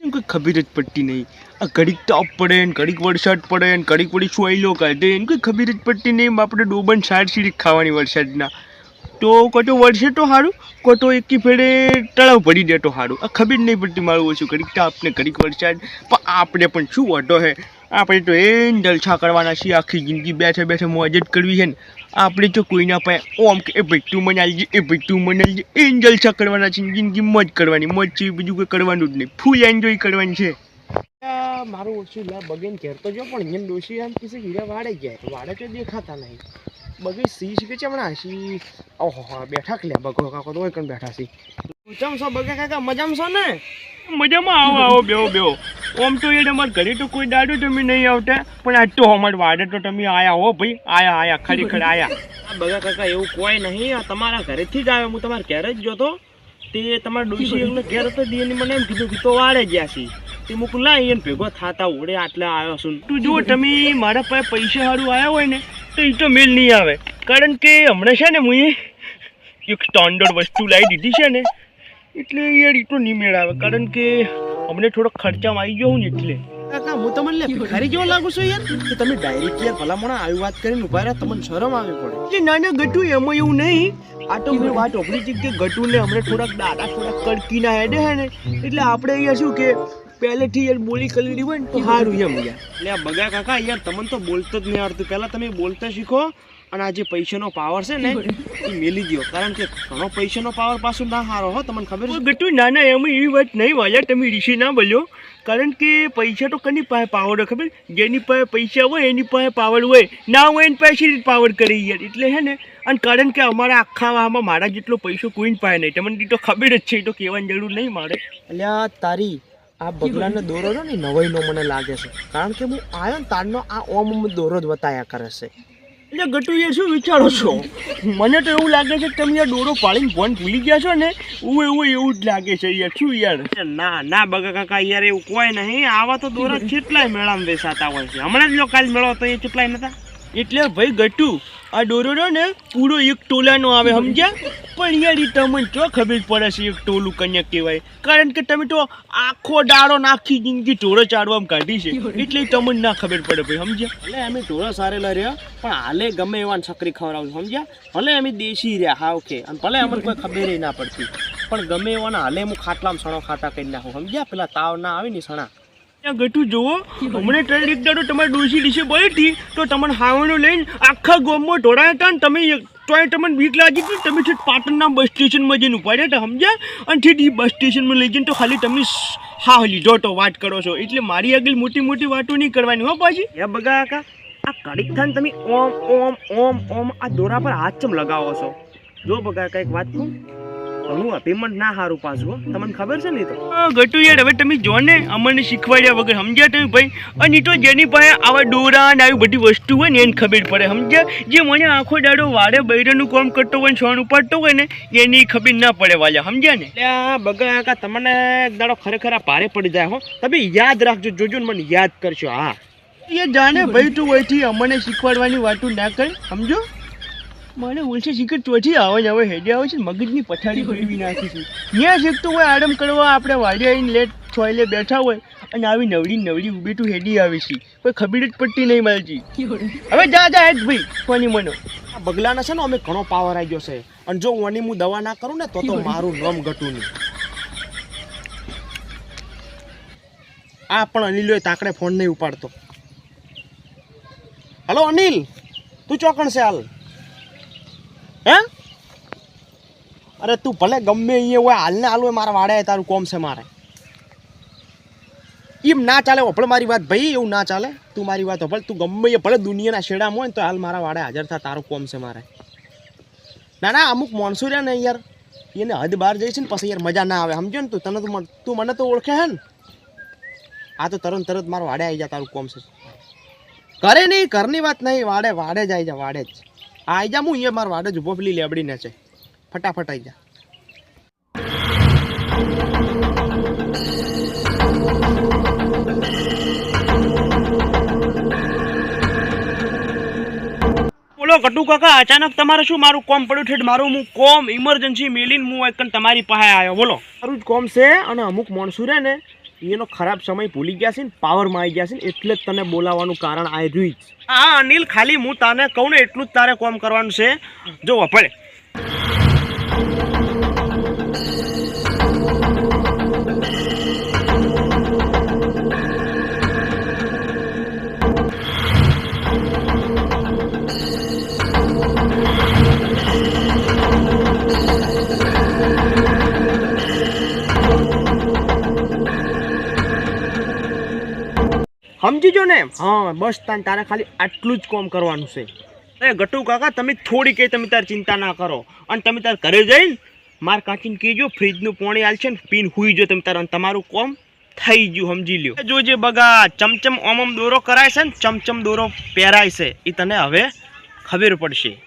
કોઈ ખબર જ પડતી નહીં. આ ઘડીક તાપ પડે ને ઘડીક વરસાદ પડે ને ઘડીક વળી સોયલો કાઢે ને કોઈ ખબર જ પડતી નહીં. આપણે ડોબન સાર સીડી ખાવાની વરસાદના. તો કોટો વરસે તો સારું કોટો એકી ફેરે તળાવ ભરી દે તો સારું આ ખબર નહીં પડતી મારું ઓછું. ઘડીક તાપ ને ઘડીક વરસાદ. પણ આપણે પણ શું વાંધો હે? આપણે તો એ જ જલસા કરવાના છીએ. આખી જિંદગી બેઠે બેઠે મોજ જ કરવી છે ને. આપણે તો કોઈના પાસે ઓમ કે એ ભાઈ તું મને આલજે એ ભાઈ તું મને આવી એ જ જલસા કરવાના છે જિંદગી મોજ કરવાની. મોજ છે બીજું કંઈ કરવાનું જ નહીં. ફૂલ એન્જોય કરવાની છે. મારું ઓછું લા બગેન ઘેર તો જો પણ એમ ડોશી આમ કિસે હીરા વાડે ગયા. વાડે તો દેખાતા નહીં. બગે સી છે હમણાં સી ઓહો હા બેઠા કે લે બગો કાકો તો કણ બેઠા સી ચમ છો બગે કાકા મજામાં છો ને? મજામાં આવો આવો બેહો બેહો. ઓમ તો એ અમારે ઘરે તો કોઈ દાડો તમે નહીં આવતા પણ આજ તો અમારે વાડે તો તમે આયા હો ભાઈ. આયા આયા ખરેખર આયા. બગા કાકા એવું કોઈ નહીં તમારા ઘરેથી જ આવ્યો હું તમારા ઘેર જ જોતો તે. તમારા ડોશી એમને ઘેર હતો દીની મને એમ કીધું કે તો વાડે ગયા છે. તે મૂકું લાઈ એને ભેગો થાતા ઓડે આટલા આવ્યો છું. તું જો તમે મારા પાસે પૈસા સારું આવ્યા હોય ને તો એ તો મેલ નહીં આવે. કારણ કે હમણાં છે ને હું એક સ્ટાન્ડર્ડ વસ્તુ લાવી દીધી છે ને એટલે યાર એ તો નહીં મેળ આવે. કારણ કે અમને થોડો ખર્ચામાં આવી ગયો હું ને એટલે. કાકા હું તમને લે ભિખારી જેવો લાગુ છું યાર. કે તમે ડાયરેક્ટ યાર ભલામણ આવી વાત કરીને ઊભા રહ્યા તમને શરમ આવી પડે. એટલે નાના ગટુ એમાં એવું નહીં. આ તો મેં વાત ઓપડી છે કે ગટુને અમને થોડાક દાદા થોડાક કડકીના હેડે હે ને. એટલે આપણે અહીંયા શું કે પહેલેથી યાર બોલી કરી હોય ને તો સારું એમ યાર. એટલે બગા કાકા યાર તમને તો બોલતો જ નહીં આવડતું. પહેલા તમે બોલતા શીખો. અને આ જે પૈસાનો પાવર છે ને એ મેલી ગયો કારણ કે ઘણો પૈસાનો પાવર પાછું ના હારો હો તમને ખબર છે? ગટુ ના એમ એવી વાત નહીં વાળ્યા તમે ઋષિ ના બોલ્યો કારણ કે પૈસા તો કની પાસે પાવર હોય ખબર? જેની પાસે પૈસા હોય એની પાસે પાવર હોય. ના હોય એની પાસે રીતે પાવર કરી યાર? એટલે હે ને? અને કારણ કે અમારા આખા આમાં મારા જેટલો પૈસો કોઈને પાસે નહીં. તમને તો ખબર જ છે એ તો કહેવાની જરૂર નહીં મારે. એટલે આ તારી આ બગલાનો દોરો ને નવાઈનો મને લાગે છે. કારણ કે હું આયો ને તારનો આ ઓમ ઓમ દોરો જ બતાયા કરે છે. એટલે ગટુ યાર શું વિચારો છો? મને તો એવું લાગે છે કે તમે યાર દોરો પાડીને ફોન ભૂલી ગયા છો ને? એવું એવું એવું જ લાગે છે યાર શું યાર? ના ના બગા કાકા યાર એવું કોઈ નહીં. આવા તો દોરા કેટલાય મેળામાં બેસાતા હોય છે. હમણાં જ લો કાલ મેળો તો એ કેટલાય નતા? એટલે ભાઈ ગટુ આ દોરો ને પૂરો એક ટોલાનો આવે સમજ્યા? પણ યાર એ તમને તો ખબર પડે છે એક ટોલું કન્યા કહેવાય? કારણ કે તમે તો આખો ડાળો નાખી જિંદગી ટોળો ચાડવામાં કાઢી છે. એટલે તમને ના ખબર પડે ભાઈ સમજ્યા? ભલે અમે ટોળો સારેલા રહ્યા પણ હાલે ગમે એવા સકરી ખવડાવું સમજ્યા? ભલે અમે દેશી રહ્યા હા ઓકે. અને ભલે અમને કોઈ ખબર ના પડતી પણ ગમે એવાના હાલે હું ખાટલામાં સણો ખાટા કરી નાખું સમજ્યા? પેલા તાવ ના આવે ને સણા. ત્યાં ગટુ જુઓ હમણે ટ્રેન એક દાડો તમારી ડોસી ડીશે બોલી હતી તો તમને હાવણો લઈને આખા ગોમમાં ઢોળાયા હતા ને તમે તોય તમને બીક લાગી હતી તમે પાટણના બસ સ્ટેશનમાં જઈને ઊભા રહ્યા સમજ્યા? અને ઠીક એ બસ સ્ટેશનમાં લઈ જઈને તો ખાલી તમે હા હા લીધો તો વાત કરો છો. એટલે મારી આગળ મોટી મોટી વાતો નહીં કરવાની, હો, પાછી. એ બગા કાકા, આ કડીક થાન તમે ઓમ ઓમ ઓમ ઓમ આ દોરા પર હાથ ચમ લગાવો છો. જો બગા કાંઈક વાત કહું? ઘણું પેમેન્ટ ના સારું પાછું તમને ખબર છે ને તો? ગટુ યાર હવે તમે જો ને અમને શીખવાડ્યા વગર સમજ્યા તમે ભાઈ? અને તો જેની પાસે આવા દોરા ને આવી બધી વસ્તુ હોય ને એને ખબર પડે સમજ્યા? જે મને આખો દાડો વાડે બૈરાનું કામ કરતો હોય ને સોન ઉપાડતો હોય ને એની ખબર ના પડે વાલા સમજ્યા ને? એટલે આ બગા કાકા તમને દાડો ખરેખર પારે ભારે પડી જાય હો. તમે યાદ રાખજો જોજો ને મને યાદ કરશો હા. એ જાણે ભાઈ તું વહીથી અમને શીખવાડવાની વાતું ના કર સમજો? મને ઉલસે શીખર ચોથી આવે ને હવે હેડે આવે છે મગજની પથારી ફેરવી નાખી છે. ત્યાં શીખતું હોય આરામ કરવા આપણે વાડે આવીને લેટ છોયલે બેઠા હોય અને આવી નવડી નવડી ઊભી તું હેડી આવે છે. કોઈ ખબર જ પડતી નહીં માલજી. હવે જા જા હેડ ભાઈ કોની મનો. આ બગલાના છે ને અમે ઘણો પાવર આવી ગયો છે. અને જો ઓની હું દવા ના કરું ને તો તો મારું નામ ઘટું નહીં. આ પણ અનિલ તાકડે ફોન નહીં ઉપાડતો. હલો અનિલ તું ચોકણ છે હાલ? હે અરે તું ભલે ગમે અહીંયા હોય, હાલને હાલ હોય, મારા વાડે તારું કોમ છે મારે. એમ ના ચાલે ઓભળ મારી વાત ભાઈ, એવું ના ચાલે. તું મારી વાત ઓભળ તું ગમે એ ભલે દુનિયાના શેડામાં હોય ને, તો હાલ મારા વાડે હાજર થા, તારું કોમ છે મારે. ના ના, અમુક માણસો રહ્યા ને યાર, એને હદ બહાર જઈશ ને, પછી યાર મજા ના આવે સમજો ને તું? તને તો તું મને તો ઓળખે હે ને? આ તો તરત તરત મારો વાડે આવી જા, તારું કોમ છે. ઘરે નહીં, ઘરની વાત નહીં, વાડે વાડે જ આવી જા, વાડે જ. આ આવી જા હું અહીંયા મારા વાડે જ ઊભો પેલી છે. ફટાફટ આઈ જા. બોલો કટુ કાકા અચાનક તમારે શું મારું કોમ પડ્યું? છે મારું હું કોમ ઇમરજન્સી મેલીને હું એક તમારી પાસે આવ્યો. બોલો. મારું જ કોમ છે અને અમુક માણસો રહે ને એનો ખરાબ સમય ભૂલી ગયા છે ને પાવરમાં આવી ગયા છે ને, એટલે જ તને બોલાવવાનું કારણ આ રહ્યું જ. હા, અનિલ, ખાલી હું તને કહું ને, એટલું જ તારે કોમ કરવાનું છે. જો વપડે સમજી જો ને? હા, બસ તાન, તારે ખાલી આટલું જ કોમ કરવાનું છે. એ ગટુ કાકા, તમે થોડી કંઈ તમે તાર ચિંતા ના કરો. અને તમે તાર ઘરે જઈને માર કાચીને કહેજો, ફ્રીજનું પાણી હાલશે ને, પીન હુઈ જો તમે તાર, અને તમારું કોમ થઈ ગયું, સમજી લ્યો. જોજે બગા, ચમચમ ઓમ ઓમ દોરો કરાય છે ને, ચમચમ દોરો પહેરાય છે. એ તને હવે ખબર પડશે.